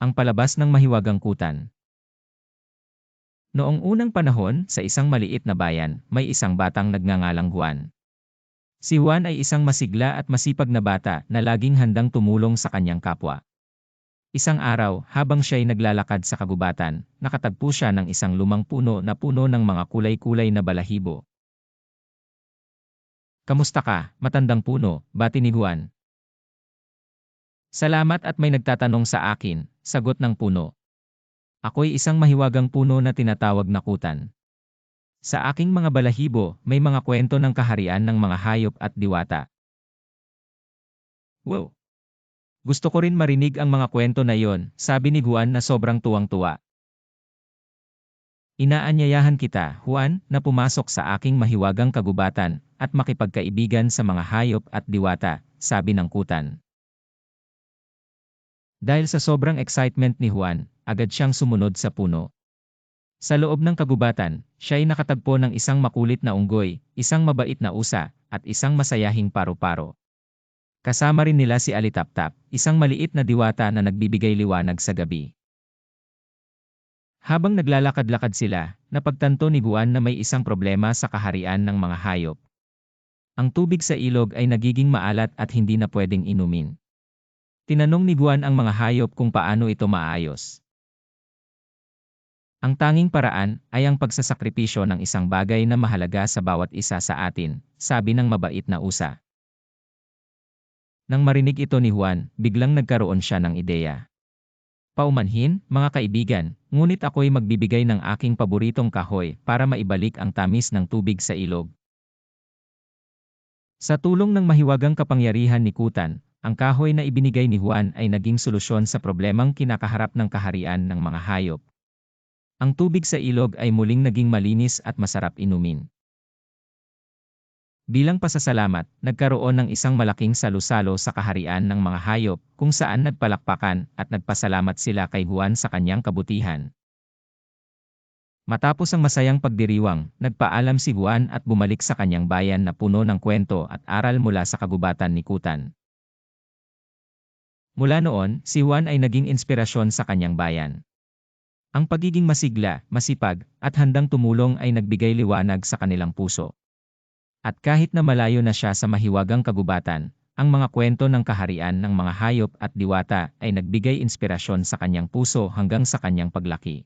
Ang palabas ng mahiwagang kutan. Noong unang panahon, sa isang maliit na bayan, may isang batang nagngangalang Juan. Si Juan ay isang masigla at masipag na bata na laging handang tumulong sa kanyang kapwa. Isang araw, habang siya'y naglalakad sa kagubatan, nakatagpo siya ng isang lumang puno na puno ng mga kulay-kulay na balahibo. Kamusta ka, matandang puno, bati ni Juan. Salamat at may nagtatanong sa akin, sagot ng puno. Ako'y isang mahiwagang puno na tinatawag na kutan. Sa aking mga balahibo, may mga kwento ng kaharian ng mga hayop at diwata. Wow! Gusto ko rin marinig ang mga kwento na yon, sabi ni Juan na sobrang tuwang-tuwa. Inaanyayahan kita, Juan, na pumasok sa aking mahiwagang kagubatan at makipagkaibigan sa mga hayop at diwata, sabi ng kutan. Dahil sa sobrang excitement ni Juan, agad siyang sumunod sa puno. Sa loob ng kagubatan, siya ay nakatagpo ng isang makulit na unggoy, isang mabait na usa, at isang masayahing paro-paro. Kasama rin nila si Alitaptap, isang maliit na diwata na nagbibigay liwanag sa gabi. Habang naglalakad-lakad sila, napagtanto ni Juan na may isang problema sa kaharian ng mga hayop. Ang tubig sa ilog ay nagiging maalat at hindi na pwedeng inumin. Tinanong ni Juan ang mga hayop kung paano ito maayos. Ang tanging paraan ay ang pagsasakripisyo ng isang bagay na mahalaga sa bawat isa sa atin, sabi ng mabait na usa. Nang marinig ito ni Juan, biglang nagkaroon siya ng ideya. Paumanhin, mga kaibigan, ngunit ako'y magbibigay ng aking paboritong kahoy para maibalik ang tamis ng tubig sa ilog. Sa tulong ng mahiwagang kapangyarihan ni Kutan, ang kahoy na ibinigay ni Juan ay naging solusyon sa problemang kinakaharap ng kaharian ng mga hayop. Ang tubig sa ilog ay muling naging malinis at masarap inumin. Bilang pasasalamat, nagkaroon ng isang malaking salusalo sa kaharian ng mga hayop kung saan nagpalakpakan at nagpasalamat sila kay Juan sa kanyang kabutihan. Matapos ang masayang pagdiriwang, nagpaalam si Juan at bumalik sa kanyang bayan na puno ng kwento at aral mula sa kagubatan ni Kutan. Mula noon, si Juan ay naging inspirasyon sa kanyang bayan. Ang pagiging masigla, masipag, at handang tumulong ay nagbigay liwanag sa kanilang puso. At kahit na malayo na siya sa mahiwagang kagubatan, ang mga kwento ng kaharian ng mga hayop at diwata ay nagbigay inspirasyon sa kanyang puso hanggang sa kanyang paglaki.